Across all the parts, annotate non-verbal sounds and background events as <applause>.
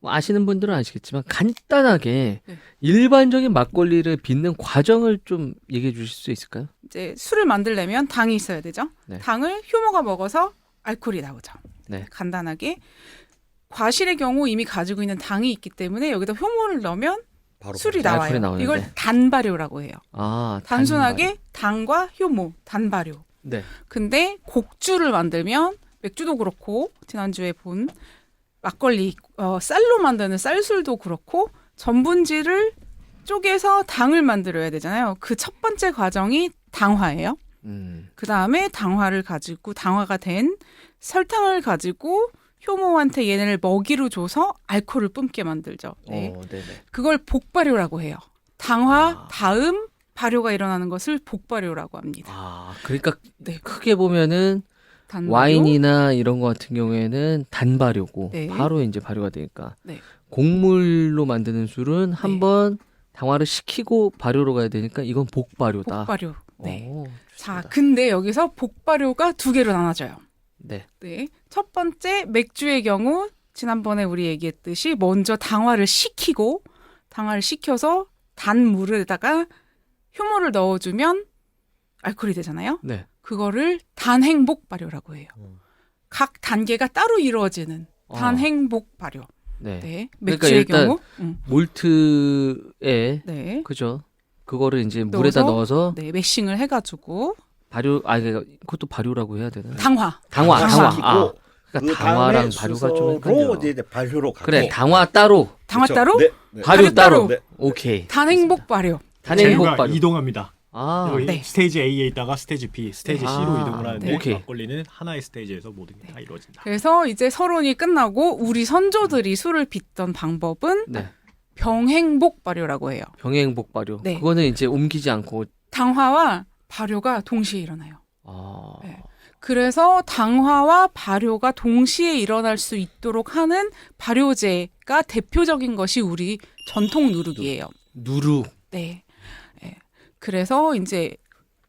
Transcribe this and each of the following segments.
뭐 아시는 분들은 아시겠지만 간단하게 네. 일반적인 막걸리를 빚는 과정을 좀 얘기해 주실 수 있을까요? 이제 술을 만들려면 당이 있어야 되죠. 네. 당을 효모가 먹어서 알코올이 나오죠. 네. 간단하게 과실의 경우 이미 가지고 있는 당이 있기 때문에 여기다 효모를 넣으면 바로 술이 바로. 나와요. 나오는데. 이걸 단발효라고 해요. 아, 단순하게 당과 효모, 단발효. 네. 근데 곡주를 만들면 맥주도 그렇고 지난주에 본 막걸리 어, 쌀로 만드는 쌀술도 그렇고 전분지를 쪼개서 당을 만들어야 되잖아요. 그 첫 번째 과정이 당화예요. 음. 그 다음에 당화를 가지고 당화가 된 설탕을 가지고 효모한테 얘네를 먹이로 줘서 알코올을 뿜게 만들죠. 네. 어, 네네. 그걸 복발효라고 해요. 당화 아. 다음 발효가 일어나는 것을 복발효라고 합니다. 아, 그러니까 네. 크게 보면은 단발효, 와인이나 이런 거 같은 경우에는 단발효고 네. 바로 이제 발효가 되니까 네. 곡물로 만드는 술은 네. 한번 당화를 식히고 발효로 가야 되니까 이건 복발효다. 복발효. 네. 오, 자. 근데 여기서 복발효가 두 개로 나눠져요. 네. 네. 첫 번째 맥주의 경우 지난번에 우리 얘기했듯이 먼저 당화를 식히고 당화를 식혀서 단 물에다가 효모를 넣어주면 알코올이 되잖아요. 네. 그거를 단행복 발효라고 해요. 음. 각 단계가 따로 이루어지는 어, 단행복 발효. 네. 네. 그러니까 맥주의 일단 경우. 음. 몰트에 네. 그죠? 그거를 이제 물에다 넣어서? 넣어서 네, 매싱을 해가지고 발효 아 그러니까 그것도 발효라고 해야 되나? 당화. 당화, 당화. 시키고 아, 그러니까 그 당화랑 발효가 좀 헷갈려. 이제 발효로 가고 그래, 당화 따로, 당화 그렇죠. 따로 네, 네. 발효 발효 따로. 따로. 네. 오케이. 단행복 발효. 단행복 발효. 이동합니다. 아, 네. 스테이지 A에 있다가 스테이지 B, 스테이지 아, C로 이동을 하는데 네. 오케이. 막걸리는 하나의 스테이지에서 모든 게 다 이루어진다. 그래서 이제 서론이 끝나고 우리 선조들이 술을 빚던 방법은 네. 병행복 발효라고 해요. 병행복 발효. 네. 그거는 이제 옮기지 않고 당화와 발효가 동시에 일어나요. 아. 네. 그래서 당화와 발효가 동시에 일어날 수 있도록 하는 발효제가 대표적인 것이 우리 전통 누룩이에요. 누룩. 네. 예. 그래서 이제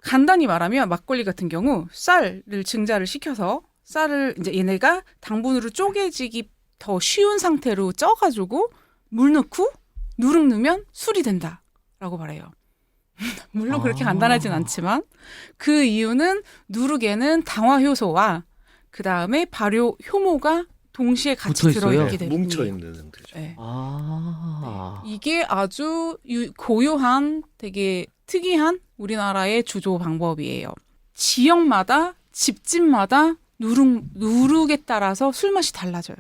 간단히 말하면 막걸리 같은 경우 쌀을 증자를 시켜서 쌀을 이제 얘네가 당분으로 쪼개지기 더 쉬운 상태로 쪄가지고 물 넣고 누룩 넣으면 술이 된다라고 말해요. <laughs> 물론 그렇게 아. 간단하진 않지만 그 이유는 누룩에는 당화 효소와 그 다음에 발효 효모가 동시에 같이? 들어있게 되는 뭉쳐. 있는 상태죠. 네. 아. 이게 아주 유- 고요한 되게 특이한 우리나라의 주조 방법이에요. 지역마다 집집마다 누룩 누룩에 따라서 술 맛이 달라져요.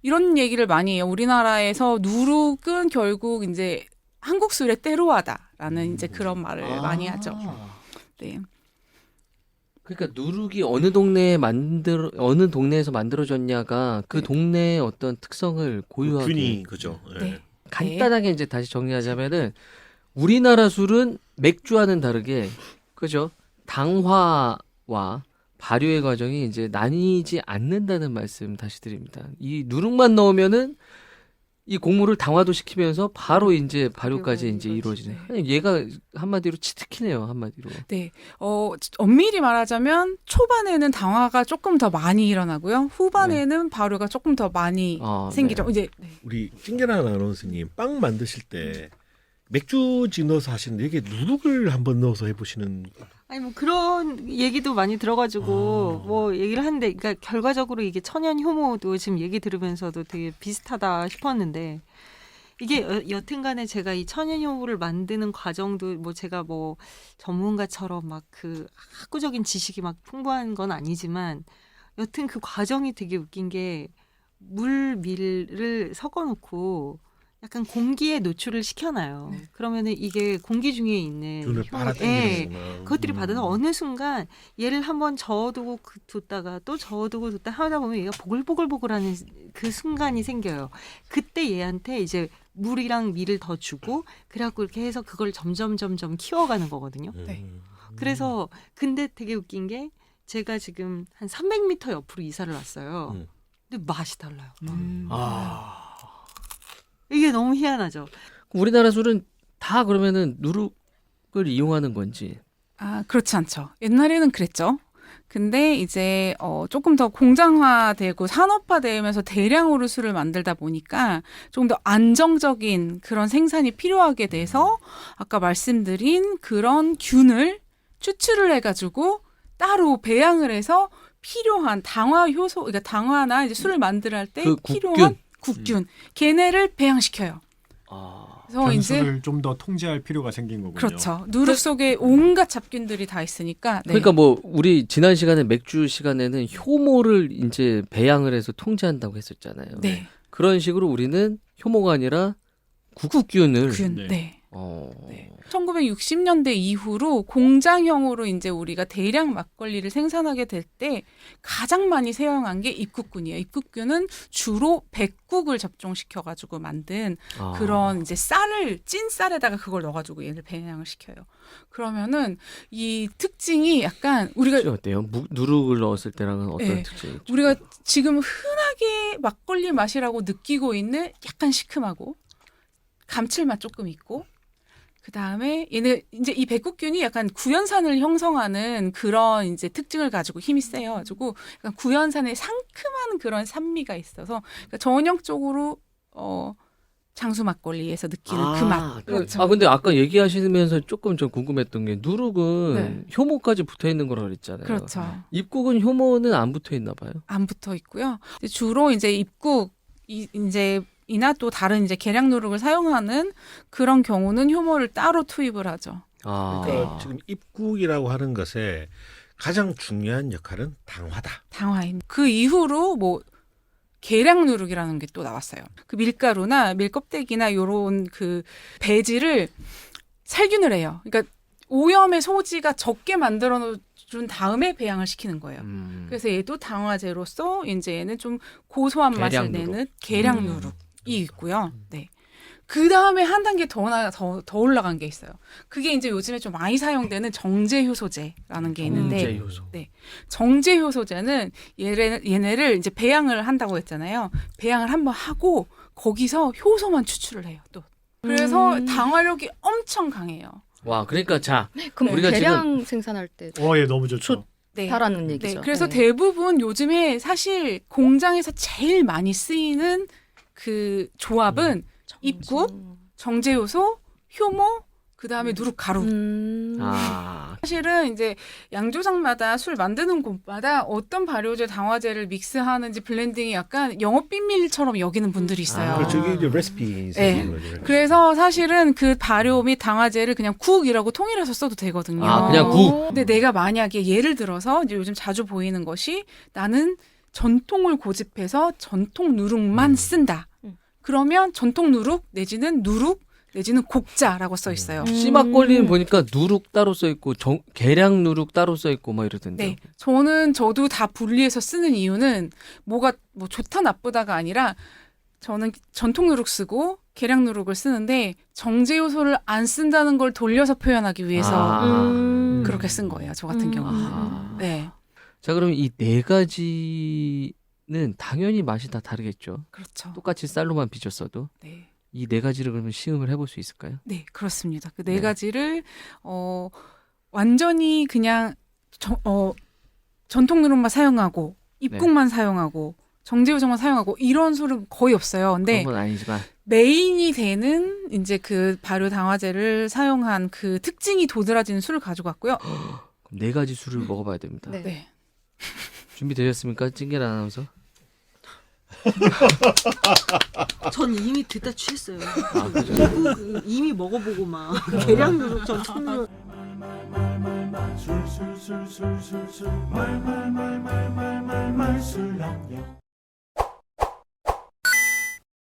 이런 얘기를 많이 해요. 우리나라에서 누룩은 결국 이제 한국 술의 때로하다라는 이제 그런 말을 아. 많이 하죠. 네. 그러니까 누룩이 어느 동네에 만들 어느 동네에서 만들어졌냐가 그 네. 동네의 어떤 특성을 고유하게 균이 그죠. 예. 네. 간단하게 이제 다시 정리하자면은 우리나라 술은 맥주와는 다르게 그죠? 당화와 발효의 과정이 이제 나뉘지 않는다는 말씀 다시 드립니다. 이 누룩만 넣으면은 이 곡물을 당화도 시키면서 바로 이제 발효까지 이제 이루어지네. 얘가 한마디로 치트키네요, 한마디로. 네. 어, 엄밀히 말하자면 초반에는 당화가 조금 더 많이 일어나고요. 후반에는 발효가 조금 더 많이 아, 생기죠. 네. 이제 네. 우리 찡계란 아나운서님 빵 만드실 때 맥주지 넣어서 하시는데 여기 누룩을 한번 넣어서 해보시는 아니 뭐 그런 얘기도 많이 들어가지고 아. 뭐 얘기를 하는데 그러니까 결과적으로 이게 천연 효모도 지금 얘기 들으면서도 되게 비슷하다 싶었는데 이게 여- 여튼간에 제가 이 천연 효모를 만드는 과정도 뭐 제가 뭐 전문가처럼 막 그 학구적인 지식이 막 풍부한 건 아니지만 여튼 그 과정이 되게 웃긴 게 물 밀을 섞어놓고 약간 공기에 노출을 시켜놔요. 네. 그러면은 이게 공기 중에 있는 균을 효모- 예. 그것들이 음. 받아서 어느 순간 얘를 한번 저어두고 그- 뒀다가 또 저어두고 뒀다 하다 보면 얘가 보글보글보글하는 그 순간이 생겨요. 그때 얘한테 이제 물이랑 밀을 더 주고 그래갖고 이렇게 해서 그걸 점점 점점 키워가는 거거든요. 네. 음. 그래서 근데 되게 웃긴 게 제가 지금 한 300m 옆으로 이사를 왔어요. 음. 근데 맛이 달라요. 음. 아, 이게 너무 희한하죠. 우리나라 술은 다 그러면은 누룩을 이용하는 건지. 아, 그렇지 않죠. 옛날에는 그랬죠. 근데 이제 어 조금 더 공장화되고 산업화되면서 대량으로 술을 만들다 보니까 조금 더 안정적인 그런 생산이 필요하게 돼서 아까 말씀드린 그런 균을 추출을 해가지고 따로 배양을 해서 필요한 당화 효소, 그러니까 당화나 이제 술을 만들 할 때 그 필요한 국균, 걔네를 배양시켜요. 아. 그래서 이제 변수를 좀 더 통제할 필요가 생긴 거군요. 그렇죠. 누룩 속에 온갖 잡균들이 다 있으니까. 네. 그러니까 뭐 우리 지난 시간에 맥주 시간에는 효모를 이제 배양을 해서 통제한다고 했었잖아요. 네. 그런 식으로 우리는 효모가 아니라 구국균을 균. 네. 네. 어. 네. 1960년대 이후로 공장형으로 이제 우리가 대량 막걸리를 생산하게 될 때 가장 많이 사용한 게 입국균이에요. 입국균은 주로 백국을 접종시켜 가지고 만든 아. 그런 이제 쌀을 찐 쌀에다가 그걸 넣어가지고 얘를 배양을 시켜요. 그러면은 이 특징이 약간 우리가 어때요? 무, 누룩을 넣었을 때랑은 어떤 네. 특징이 있죠? 우리가 지금 흔하게 막걸리 맛이라고 느끼고 있는 약간 시큼하고 감칠맛 조금 있고 그 다음에 얘네 이제 이 백국균이 약간 구연산을 형성하는 그런 이제 특징을 가지고 힘이 세여가지고 약간 구연산의 상큼한 그런 산미가 있어서 그러니까 전형적으로 어 장수 막걸리에서 느끼는 그 맛. 아 근데 아까 얘기하시면서 조금 좀 궁금했던 게 누룩은 네. 효모까지 붙어 있는 거라 그랬잖아요. 그렇죠. 입국은 효모는 안 붙어 있나 봐요. 안 붙어 있고요. 주로 이제 입국 이, 이제 이나 또 다른 이제 계량 누룩을 사용하는 그런 경우는 효모를 따로 투입을 하죠. 아. 그러니까 지금 입국이라고 하는 것에 가장 중요한 역할은 당화다. 당화인. 그 이후로 뭐 계량 누룩이라는 게 또 나왔어요. 그 밀가루나 밀껍데기나 요런 그 배지를 살균을 해요. 그러니까 오염의 소지가 적게 만들어 준 다음에 배양을 시키는 거예요. 음. 그래서 얘도 당화제로서 이제 얘는 좀 고소한 맛을 계량 누룩. 내는 계량 음. 누룩이 있고요. 네. 그 다음에 한 단계 더, 나, 더, 더 올라간 게 있어요. 그게 이제 요즘에 좀 많이 사용되는 정제효소제라는 게 있는데, 정제 효소. 정제효소제는 얘네, 얘네를 이제 배양을 한다고 했잖아요. 배양을 한번 하고, 거기서 효소만 추출을 해요, 또. 그래서 음. 당화력이 엄청 강해요. 와 그러니까 자 그럼 우리가 대량 생산할 때 어, 예, 너무 좋죠. 네. 하라는 네, 얘기죠. 그래서 네. 대부분 요즘에 사실 공장에서 제일 많이 쓰이는 그 조합은 입국, 정제요소, 효모, 그 다음에 누룩 가루. 음. 아. 사실은 이제 양조장마다 술 만드는 곳마다 어떤 발효제, 당화제를 믹스하는지 블렌딩이 약간 영업 비밀처럼 여기는 분들이 있어요. 아. 그렇죠. 이게 이제 레시피 네. 거죠. 그래서 사실은 그 발효 및 당화제를 그냥 국이라고 통일해서 써도 되거든요. 아, 그냥 국. 근데 내가 만약에 예를 들어서 이제 요즘 자주 보이는 것이 나는 전통을 고집해서 전통 누룩만 쓴다. 음. 그러면 전통 누룩 내지는 누룩 내지는 곡자라고 써 있어요. 음. 씨막걸리는 보니까 누룩 따로 써 있고 정, 계량 누룩 따로 써 있고 막 이러던데. 네. 저는 저도 다 분리해서 쓰는 이유는 뭐가 뭐 좋다 나쁘다가 아니라 저는 전통 누룩 쓰고 계량 누룩을 쓰는데 정제 요소를 안 쓴다는 걸 돌려서 표현하기 위해서 아. 음. 그렇게 쓴 거예요. 저 같은 음. 경우는. 아. 네. 자 그럼 이 네 가지는 당연히 맛이 다 다르겠죠. 그렇죠. 똑같이 쌀로만 빚었어도 네. 이 네 가지를 그러면 시음을 해볼 수 있을까요? 네, 그렇습니다. 그네 네. 가지를 어 완전히 그냥 저, 어 전통 누룩만 사용하고 입국만 사용하고 정제 요정만 사용하고 이런 술은 거의 없어요. 근데 그런 건 아니지만 메인이 되는 이제 그 발효 당화제를 사용한 그 특징이 도드라지는 술을 가지고 왔고요. <gasps> 그럼 네 가지 술을 먹어봐야 됩니다. 네. 네. 준비되셨습니까, 찡길 아나운서? 전 이미 듣다 취했어요. 아, 그죠? 입국 이미 먹어보고 막 계량 누룩 전 처음 술술술술술술 말말말말말말술랑요